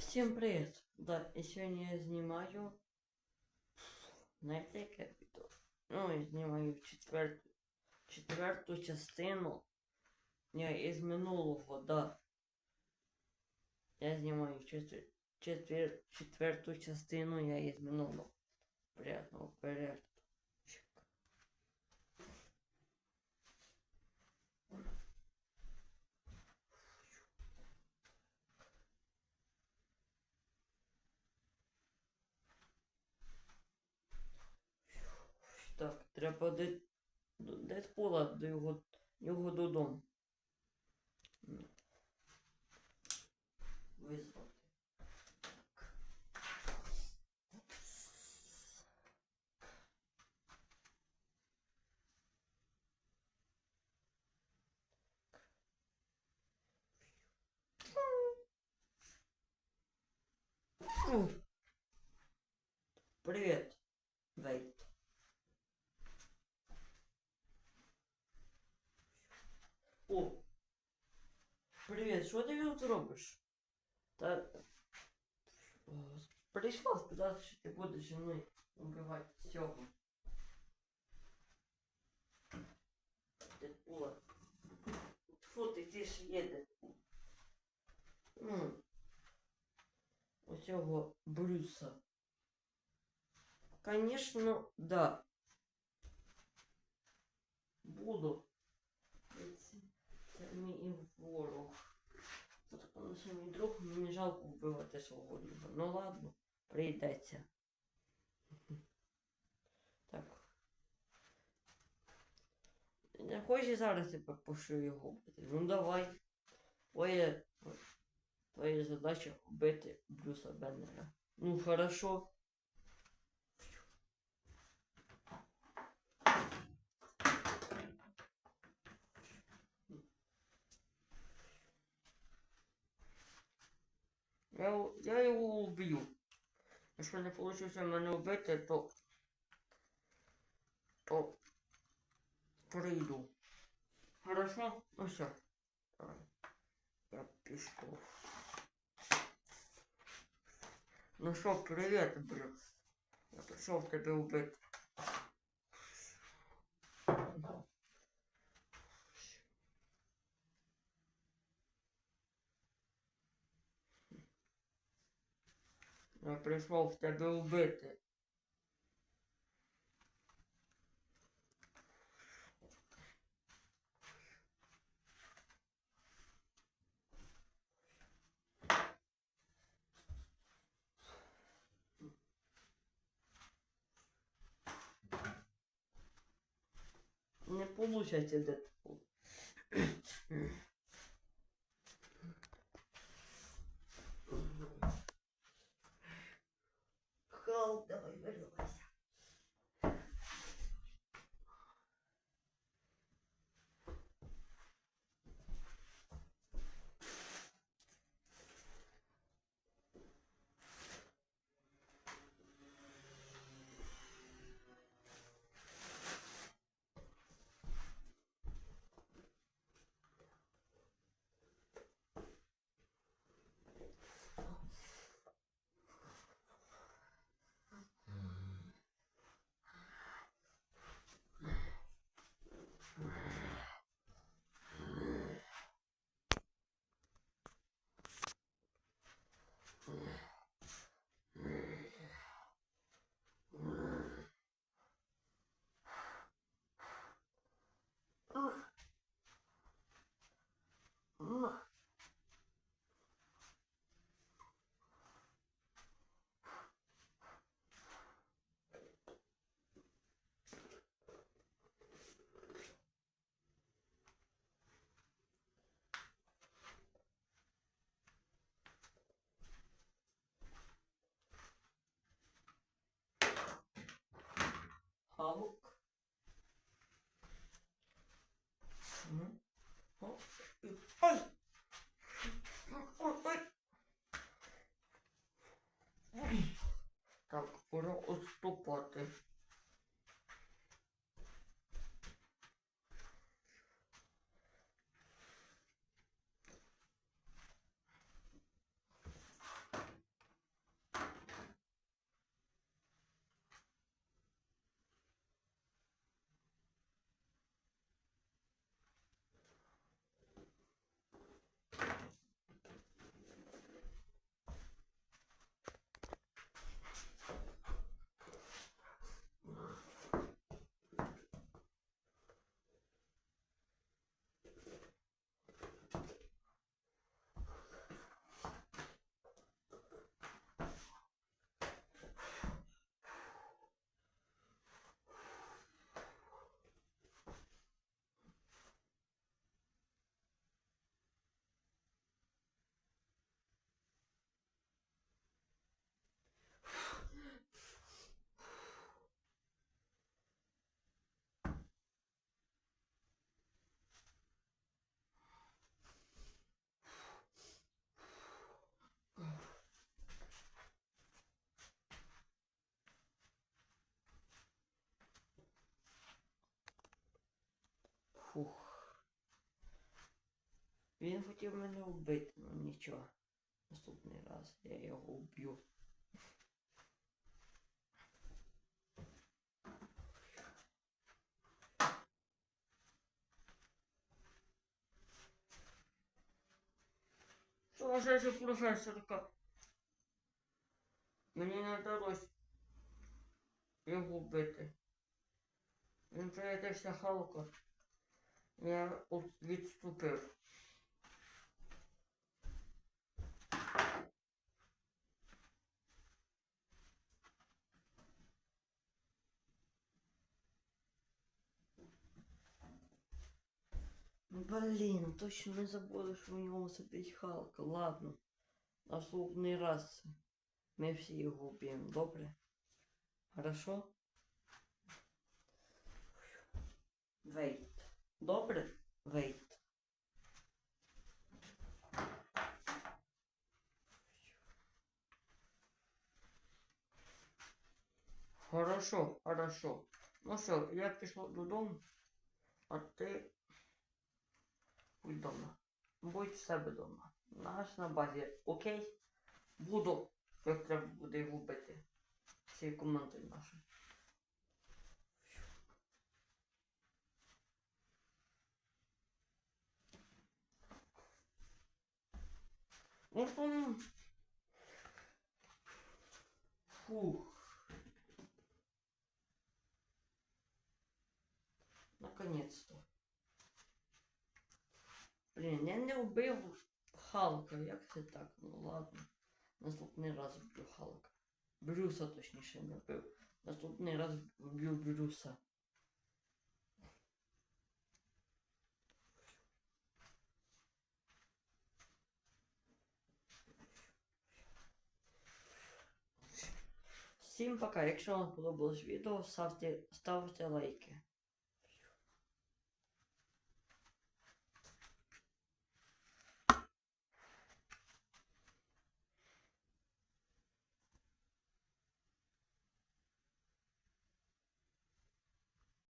Всім привіт! Да, і сьогодні я знімаю. Знаєте, яке відео? Ну, я знімаю четверту, четверту частину. Ні, із минулого, да. Я знімаю четвер, четвер, частину, я із минулого. Приятного перегляду. Так, треба до Дедпула, до його, його додому. Привет, Вейт. О, привіт, що ти тут робиш? Та О, прийшла сказати, що ти будеш зі мною убивати цього. Дедпула. Фу, ти ти ж є Дедпул. Ну, оцього Брюса. Конечно, да. Буду. Мій ворог. Тут коли це мій друг, мені жалко вбивати свого друга. Ну ладно, прийдеться. Так. Не хочеш зараз тебе пошлю його вбити? Ну давай. Твоя, твоя задача вбити Брюса Беннера. Ну хорошо. Я, его- я его убью. Якщо не вийде мене вбити, то. то прийду. Хорошо? Ну все. Давай. Я пішов. Ну що, привіт, Брюс. Я прийшов тебе вбити. Я прийшов тебе вбити. Не получается Дэдпул. Халк. М. О, і- Ой! Ой, ой. Ой. Так, пора отступати. Він хотів мене вбити, ну нічого. Наступний раз я його вб'ю. Же професорка? Мені не вдалося його вбити. Він приїдеться Халка. Я от відступив. Блін, точно не забули, що в ньому сидить Халка. Ладно. Наступний раз ми всі його вб'ємо, добре? Хорошо? Wait. Добре? Wait. Хорошо, хорошо. Ну що, я пішов додому, а ти будь вдома. Будь в себе вдома. Наш на базі, окей? Буду, як треба буде його бити. Всі команди наші. Ну, там... Фух. Наконец-то. Блін, я не вбив Халка, як це так? Ну ладно. Наступний раз вб'ю Халка. Брюса точніше не вбив. Наступний раз вб'ю Брюса. Всім пока. Якщо вам сподобалось відео, ставте, ставте лайки.